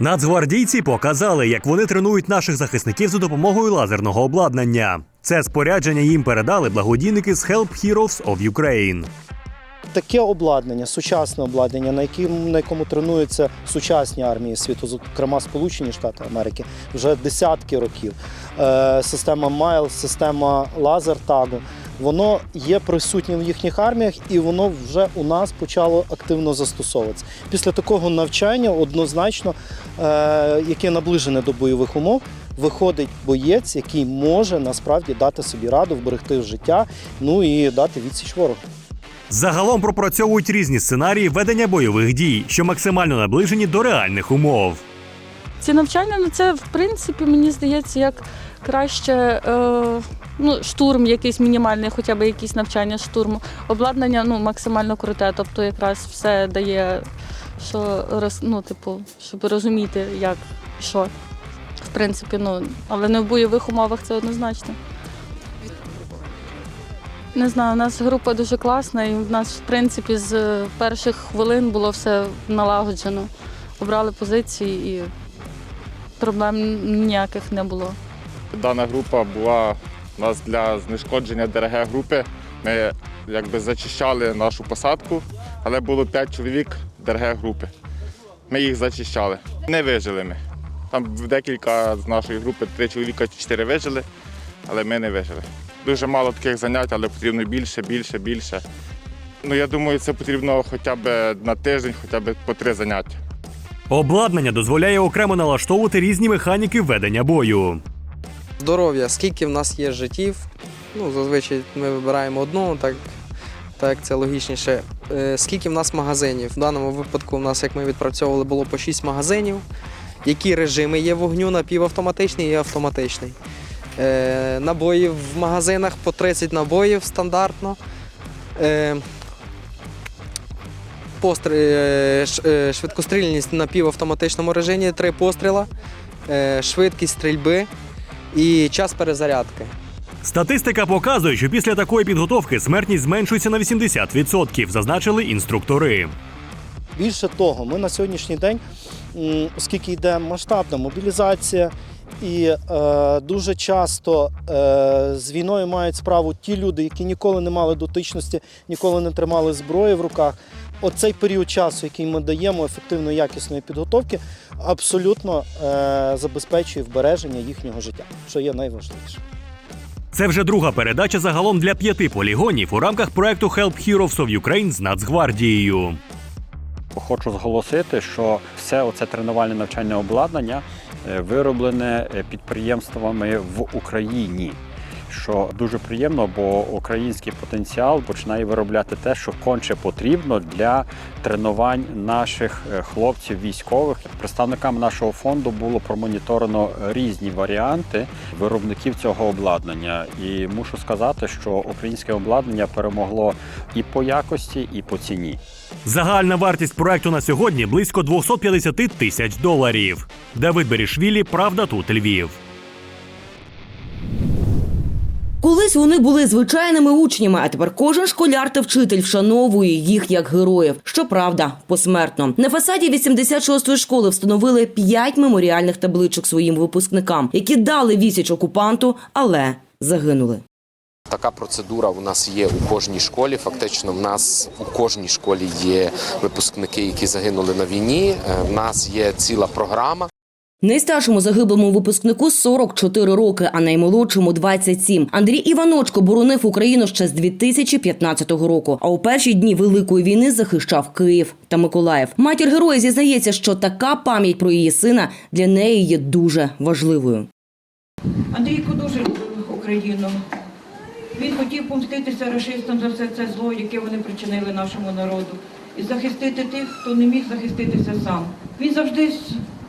Нацгвардійці показали, як вони тренують наших захисників за допомогою лазерного обладнання. Це спорядження їм передали благодійники з Help Heroes of Ukraine. Таке обладнання, сучасне обладнання, на якому, на якому тренуються сучасні армії світу, зокрема Сполучені Штати Америки, вже десятки років. Е, система Майл, система лазер-тагу, воно є присутнім в їхніх арміях і воно вже у нас почало активно застосовуватися. Після такого навчання однозначно, е, яке наближене до бойових умов, виходить боєць, який може насправді дати собі раду, вберегти життя, ну і дати відсіч ворогу. Загалом пропрацьовують різні сценарії ведення бойових дій, що максимально наближені до реальних умов. Ці навчання, ну це в принципі мені здається, як краще е, ну, штурм, якийсь мінімальний, хоча б якісь навчання штурму. Обладнання ну, максимально круте, тобто якраз все дає, що ну, типу, щоб розуміти, як і що. В принципі, ну, але не в бойових умовах це однозначно. Не знаю, у нас група дуже класна, і в нас, в принципі, з перших хвилин було все налагоджено. Обрали позиції і проблем ніяких не було. Дана група була у нас для знешкодження ДРГ групи. Ми якби зачищали нашу посадку, але було 5 чоловік ДРГ групи. Ми їх зачищали. Не вижили ми. Там декілька з нашої групи, три чоловіка, чотири вижили, але ми не вижили. Дуже мало таких занять, але потрібно більше, більше, більше. Ну, я думаю, це потрібно хоча б на тиждень, хоча б по три заняття. Обладнання дозволяє окремо налаштовувати різні механіки ведення бою. Здоров'я, скільки в нас є життів. Ну, зазвичай ми вибираємо одну, так, так це логічніше. Е, Скільки в нас магазинів? В даному випадку в нас, як ми відпрацьовували, було по 6 магазинів. Які режими є вогню напівавтоматичний і автоматичний. Е, Набоїв в магазинах по 30 набоїв стандартно. Е, Пострі... е, е, Швидкострільність на півавтоматичному режимі 3 постріла, Е, швидкість стрільби і час перезарядки. Статистика показує, що після такої підготовки смертність зменшується на 80%, зазначили інструктори. Більше того, ми на сьогоднішній день, оскільки йде масштабна мобілізація, і е, дуже часто е, з війною мають справу ті люди, які ніколи не мали дотичності, ніколи не тримали зброї в руках. Оцей період часу, який ми даємо ефективної якісної підготовки, абсолютно е, забезпечує вбереження їхнього життя, що є найважливіше. Це вже друга передача загалом для п'яти полігонів у рамках проекту Help Heroes of Ukraine з Нацгвардією. Хочу зголосити, що все оце тренувальне навчальне обладнання вироблене е, підприємствами в Україні. Що дуже приємно, бо український потенціал починає виробляти те, що конче потрібно для тренувань наших е, хлопців військових. Представникам нашого фонду було промоніторено різні варіанти виробників цього обладнання. І мушу сказати, що українське обладнання перемогло і по якості, і по ціні. Загальна вартість проекту на сьогодні близько 250 тисяч доларів. Давид Берішвілі, Правда тут Львів. Колись вони були звичайними учнями, а тепер кожен школяр та вчитель вшановує їх як героїв. Щоправда, посмертно. На фасаді 86-ї школи встановили п'ять меморіальних табличок своїм випускникам, які дали відсіч окупанту, але загинули. Така процедура у нас є у кожній школі. Фактично, в нас у кожній школі є випускники, які загинули на війні. Е, В нас є ціла програма. Найстаршому загиблому випускнику 44 роки, а наймолодшому 27. Андрій Іваночко боронив Україну ще з 2015 року. А у перші дні великої війни захищав Київ та Миколаїв. Матір героя зізнається, що така пам'ять про її сина для неї є дуже важливою. Андрійко дуже любив Україну. Він хотів помститися рашистам за все це зло, яке вони причинили нашому народу, і захистити тих, хто не міг захиститися сам. Він завжди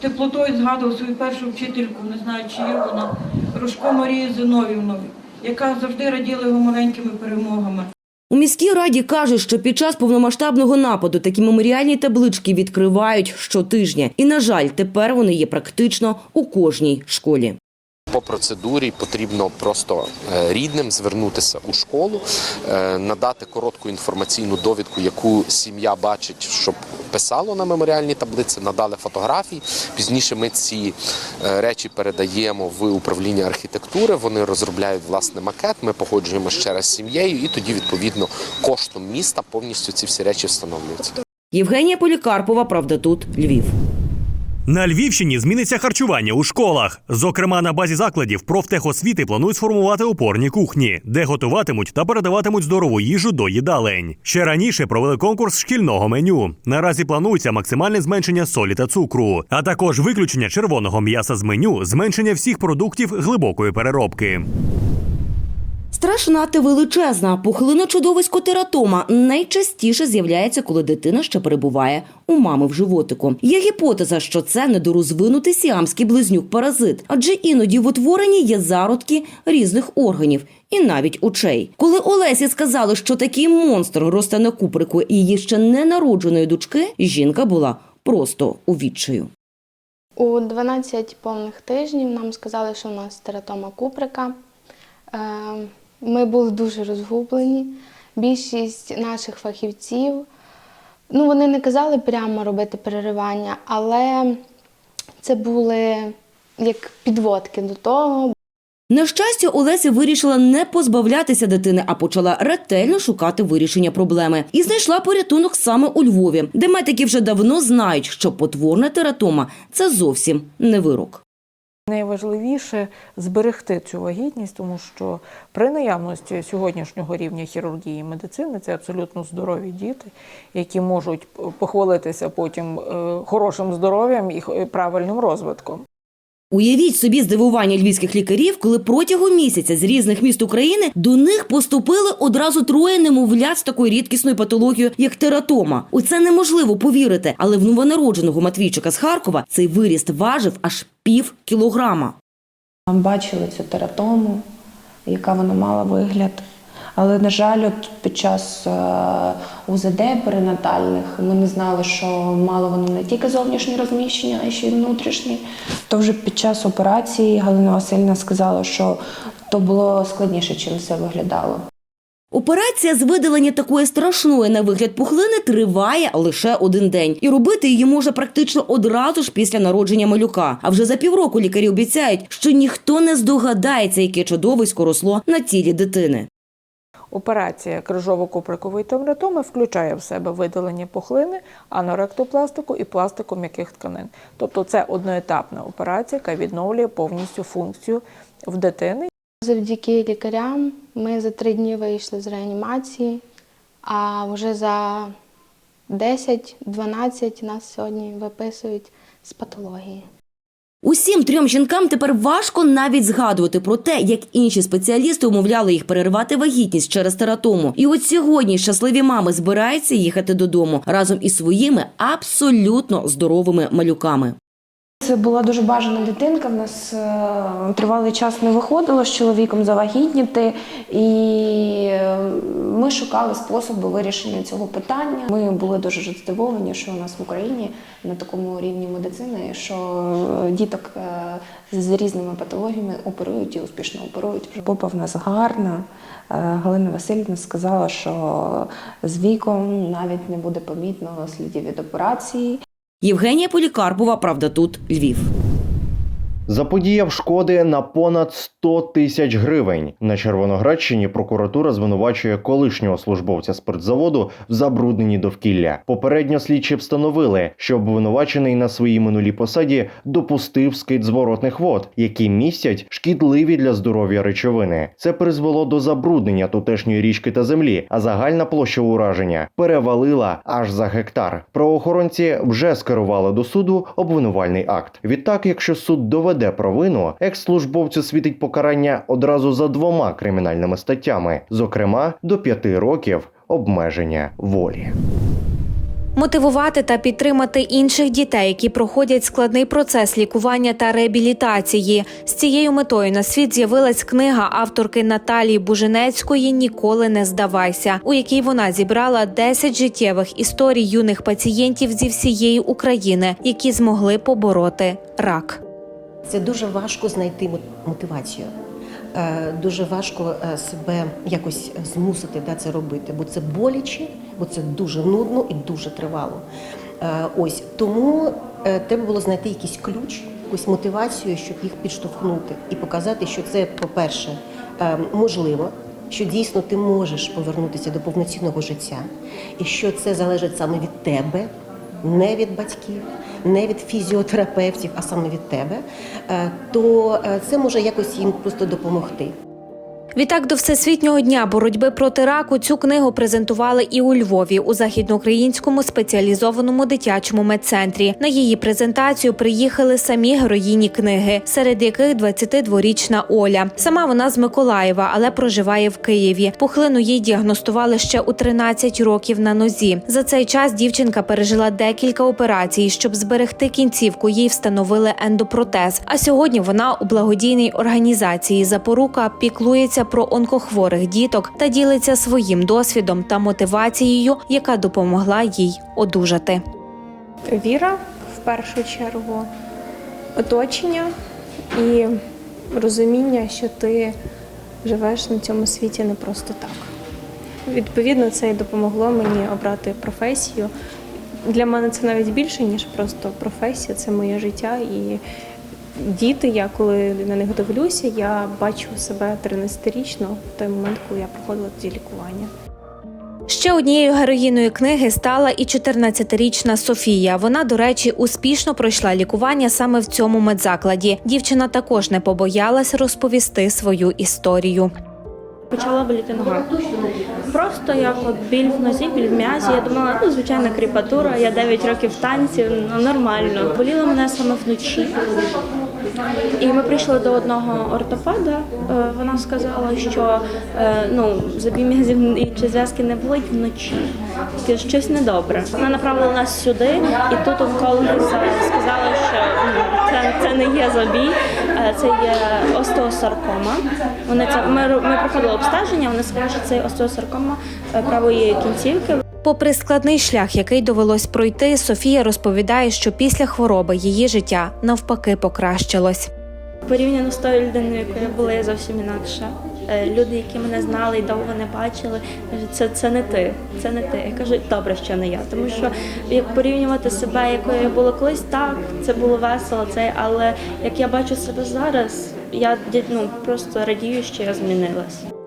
теплотою згадував свою першу вчительку, не знаю, чи є вона, Рожко Марію Зиновівну, яка завжди раділа його маленькими перемогами. У міській раді кажуть, що під час повномасштабного нападу такі меморіальні таблички відкривають щотижня. І, на жаль, тепер вони є практично у кожній школі. По процедурі потрібно просто е, рідним звернутися у школу, е, надати коротку інформаційну довідку, яку сім'я бачить, щоб підписало на меморіальній таблиці, надали фотографії. Пізніше ми ці е, речі передаємо в управління архітектури. Вони розробляють власне макет. Ми погоджуємо ще раз з сім'єю, і тоді відповідно коштом міста повністю ці всі речі встановлюються. Євгенія Полікарпова, правда, тут Львів. На Львівщині зміниться харчування у школах. Зокрема, на базі закладів профтехосвіти планують сформувати опорні кухні, де готуватимуть та передаватимуть здорову їжу до їдалень. Ще раніше провели конкурс шкільного меню. Наразі планується максимальне зменшення солі та цукру, а також виключення червоного м'яса з меню, зменшення всіх продуктів глибокої переробки. Страшна та величезна пухлина чудовисько тератома найчастіше з'являється, коли дитина ще перебуває у мами в животику. Є гіпотеза, що це недорозвинутий сіамський близнюк-паразит, адже іноді в утворенні є зародки різних органів і навіть очей. Коли Олесі сказали, що такий монстр росте на куприку її ще ненародженої дочки, жінка була просто у відчаю. У 12 повних тижнів нам сказали, що у нас тератома куприка. Е, Ми були дуже розгублені. Більшість наших фахівців, ну вони не казали прямо робити переривання, але це були як підводки до того, На щастя, Олеся вирішила не позбавлятися дитини, а почала ретельно шукати вирішення проблеми. І знайшла порятунок саме у Львові, де медики вже давно знають, що потворна тератома це зовсім не вирок. Найважливіше зберегти цю вагітність, тому що при наявності сьогоднішнього рівня хірургії і медицини це абсолютно здорові діти, які можуть похвалитися потім е, хорошим здоров'ям і правильним розвитком. Уявіть собі здивування львівських лікарів, коли протягом місяця з різних міст України до них поступили одразу троє немовлят з такою рідкісною патологією, як тератома. У це неможливо повірити, але в новонародженого Матвійчика з Харкова цей виріст важив аж пів кілограма. Бачили цю тератому, яка вона мала вигляд. Але, на жаль, от під час е, УЗД перинатальних ми не знали, що мало воно не тільки зовнішнє розміщення, а ще й внутрішнє. То вже під час операції Галина Васильівна сказала, що то було складніше, чим все виглядало. Операція з видалення такої страшної на вигляд пухлини триває лише один день, і робити її може практично одразу ж після народження малюка. А вже за півроку лікарі обіцяють, що ніхто не здогадається, яке чудовисько росло на тілі дитини. Операція крижово-куприкової тератоми включає в себе видалення пухлини, аноректопластику і пластику м'яких тканин. Тобто це одноетапна операція, яка відновлює повністю функцію в дитини. Завдяки лікарям ми за три дні вийшли з реанімації, а вже за 10-12 нас сьогодні виписують з патології. Усім трьом жінкам тепер важко навіть згадувати про те, як інші спеціалісти умовляли їх переривати вагітність через тератому. І от сьогодні щасливі мами збираються їхати додому разом із своїми абсолютно здоровими малюками. Це була дуже бажана дитинка. В нас е, тривалий час не виходило з чоловіком завагітніти, і шукали способи вирішення цього питання. Ми були дуже здивовані, що у нас в Україні на такому рівні медицини, що е, діток е, з різними патологіями оперують і успішно оперують. Попа в нас гарна. Е, Галина Васильівна сказала, що з віком навіть не буде помітно слідів від операції. Євгенія Полікарпова, правда, тут Львів. Заподіяв шкоди на понад 100 тисяч гривень. На Червоноградщині прокуратура звинувачує колишнього службовця спиртзаводу в забрудненні довкілля. Попередньо слідчі встановили, що обвинувачений на своїй минулій посаді допустив скид зворотних вод, які містять шкідливі для здоров'я речовини. Це призвело до забруднення тутешньої річки та землі, а загальна площа ураження перевалила аж за гектар. Правоохоронці вже скерували до суду обвинувальний акт. Відтак, якщо суд доведе провину, екс-службовцю світить покарання одразу за двома кримінальними статтями, зокрема до п'яти років обмеження волі. Мотивувати та підтримати інших дітей, які проходять складний процес лікування та реабілітації. З цією метою на світ з'явилась книга авторки Наталії Буженецької Ніколи не здавайся, у якій вона зібрала 10 життєвих історій юних пацієнтів зі всієї України, які змогли побороти рак. Це дуже важко знайти мо- мотивацію. Е, Дуже важко е, себе якось змусити да, це робити, бо це боляче, бо це дуже нудно і дуже тривало. Е, Ось тому треба було знайти якийсь ключ, якусь мотивацію, щоб їх підштовхнути і показати, що це, по-перше, можливо, що дійсно ти можеш повернутися до повноцінного життя, і що це залежить саме від тебе, не від батьків, не від фізіотерапевтів, а саме від тебе, е, то е, це може якось їм просто допомогти. Відтак до Всесвітнього дня боротьби проти раку цю книгу презентували і у Львові у західноукраїнському спеціалізованому дитячому медцентрі. На її презентацію приїхали самі героїні книги, серед яких 22-річна Оля. Сама вона з Миколаєва, але проживає в Києві. Пухлину їй діагностували ще у 13 років на нозі. За цей час дівчинка пережила декілька операцій. Щоб зберегти кінцівку, їй встановили ендопротез. А сьогодні вона у благодійній організації Запорука піклується про онкохворих діток та ділиться своїм досвідом та мотивацією, яка допомогла їй одужати. Віра в першу чергу, оточення і розуміння, що ти живеш на цьому світі не просто так. Відповідно, це і допомогло мені обрати професію. Для мене це навіть більше, ніж просто професія, це моє життя. І діти, я коли на них дивлюся, я бачу себе 13-річно в той момент, коли я проходила ці лікування. Ще однією героїною книги стала і 14-річна Софія. Вона, до речі, успішно пройшла лікування саме в цьому медзакладі. Дівчина також не побоялась розповісти свою історію. Почала боліти нога. Просто як от біль в нозі, біль в м'язі. Я думала, ну звичайна кріпатура, я 9 років танців, ну нормально. Боліло мене саме вночі. І ми прийшли до одного ортопеда. Е, Вона сказала, що е, ну, забій м'язів чи зв'язки не болить вночі. Щось недобре. Вона направила нас сюди, і тут онкологи за- сказали, що ну, це, це не є забій, е, це є остеосаркома. Вони це ми, ми проходили обстеження. Вони сказали, що це остеосаркома правої кінцівки. Попри складний шлях, який довелось пройти, Софія розповідає, що після хвороби її життя навпаки покращилось. Порівняно з тою людиною, якою я була, я зовсім інакша. Е, Люди, які мене знали і довго не бачили, кажуть, це, це не ти, це не ти. Я кажу, добре, що не я. Тому що як порівнювати себе, якою я була колись, так, це було весело, це, але як я бачу себе зараз, я ну, просто радію, що я змінилась.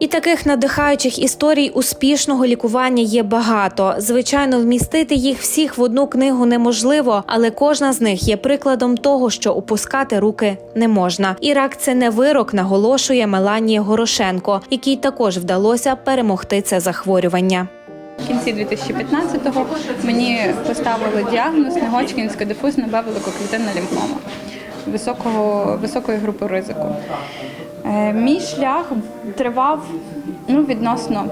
І таких надихаючих історій успішного лікування є багато. Звичайно, вмістити їх всіх в одну книгу неможливо, але кожна з них є прикладом того, що опускати руки не можна. І рак це не вирок, наголошує Меланія Горошенко, якій також вдалося перемогти це захворювання. В кінці 2015-го мені поставили діагноз негочкінська дифузна Б-великоклітинна лімфома високого, високої групи ризику. Е, Мій шлях тривав ну, відносно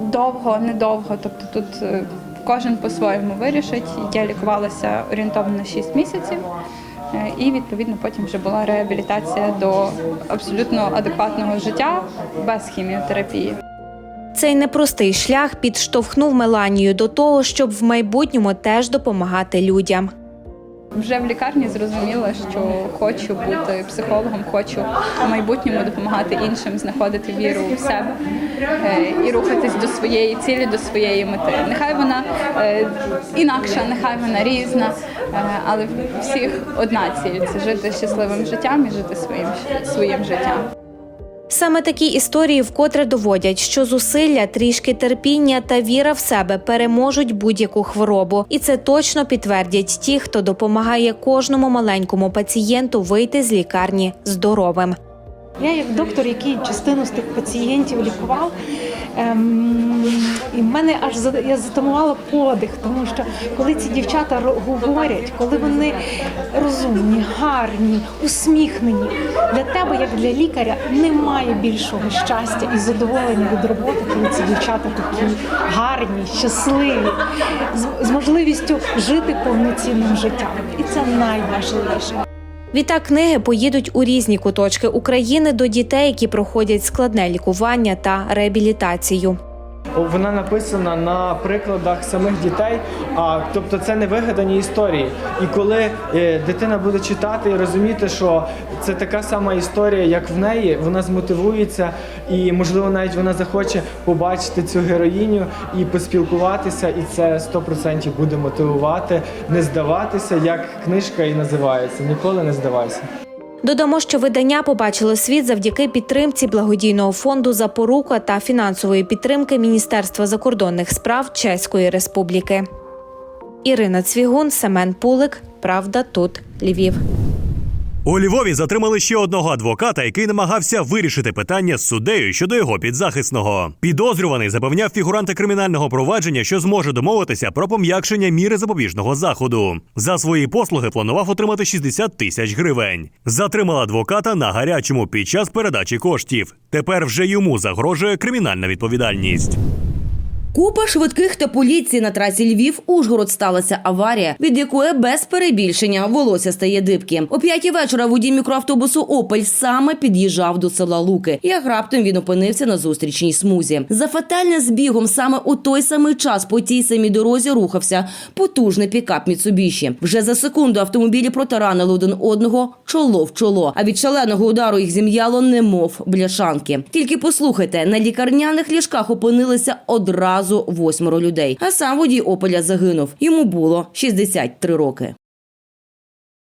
довго, недовго. Тобто тут е, кожен по-своєму вирішить. Я лікувалася орієнтовно на 6 місяців. Е, І відповідно потім вже була реабілітація до абсолютно адекватного життя без хіміотерапії. Цей непростий шлях підштовхнув Меланію до того, щоб в майбутньому теж допомагати людям. Вже в лікарні зрозуміла, що хочу бути психологом, хочу в майбутньому допомагати іншим знаходити віру в себе е, і рухатись до своєї цілі, до своєї мети. Нехай вона е, інакша, нехай вона різна, е, але всіх одна ціль це жити щасливим життям і жити своїм своїм життям. Саме такі історії вкотре доводять, що зусилля, трішки терпіння та віра в себе переможуть будь-яку хворобу, і це точно підтвердять ті, хто допомагає кожному маленькому пацієнту вийти з лікарні здоровим. Я як доктор, який частину з тих пацієнтів лікував, ем, і в мене аж я затамувала подих, тому що коли ці дівчата говорять, коли вони розумні, гарні, усміхнені, для тебе, як для лікаря, немає більшого щастя і задоволення від роботи, коли ці дівчата такі гарні, щасливі, з, з можливістю жити повноцінним життям. І це найважливіше. Відтак книги поїдуть у різні куточки України до дітей, які проходять складне лікування та реабілітацію. Вона написана на прикладах самих дітей. А тобто це не вигадані історії. І коли е, дитина буде читати і розуміти, що це така сама історія, як в неї, вона змотивується, і можливо навіть вона захоче побачити цю героїню і поспілкуватися, і це 100% буде мотивувати не здаватися, як книжка і називається. Ніколи не здавайся. Додамо, що видання побачило світ завдяки підтримці благодійного фонду Запорука та фінансової підтримки Міністерства закордонних справ Чеської Республіки. Ірина Цвігун, Семен Пулик. Правда, тут Львів. У Львові затримали ще одного адвоката, який намагався вирішити питання з суддею щодо його підзахисного. Підозрюваний запевняв фігуранта кримінального провадження, що зможе домовитися про пом'якшення міри запобіжного заходу. За свої послуги планував отримати 60 тисяч гривень. Затримала адвоката на гарячому під час передачі коштів. Тепер вже йому загрожує кримінальна відповідальність. Купа швидких та поліції на трасі Львів Ужгород сталася аварія, від якої без перебільшення волосся стає дибки. О п'ятій вечора водій мікроавтобусу Опель саме під'їжджав до села Луки. Як раптом він опинився на зустрічній смузі. За фатальним збігом саме у той самий час по тій самій дорозі рухався потужний пікап Міцубіші. Вже за секунду автомобілі протаранили один одного чоло в чоло. А від шаленого удару їх зім'яло немов бляшанки. Тільки послухайте, на лікарняних ліжках опинилися одразу восьмеро людей. А сам водій Опеля загинув. Йому було 63 роки.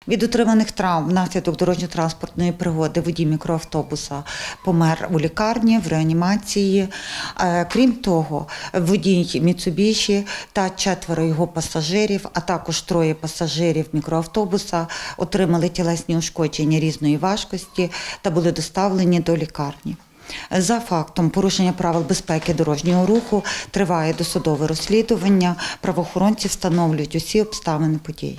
Від отриманих травм внаслідок дорожньо-транспортної пригоди водій мікроавтобуса помер у лікарні в реанімації. Е, Крім того, водій Міцубіші та четверо його пасажирів, а також троє пасажирів мікроавтобуса отримали тілесні ушкодження різної важкості та були доставлені до лікарні. За фактом порушення правил безпеки дорожнього руху триває досудове розслідування. Правоохоронці встановлюють усі обставини події.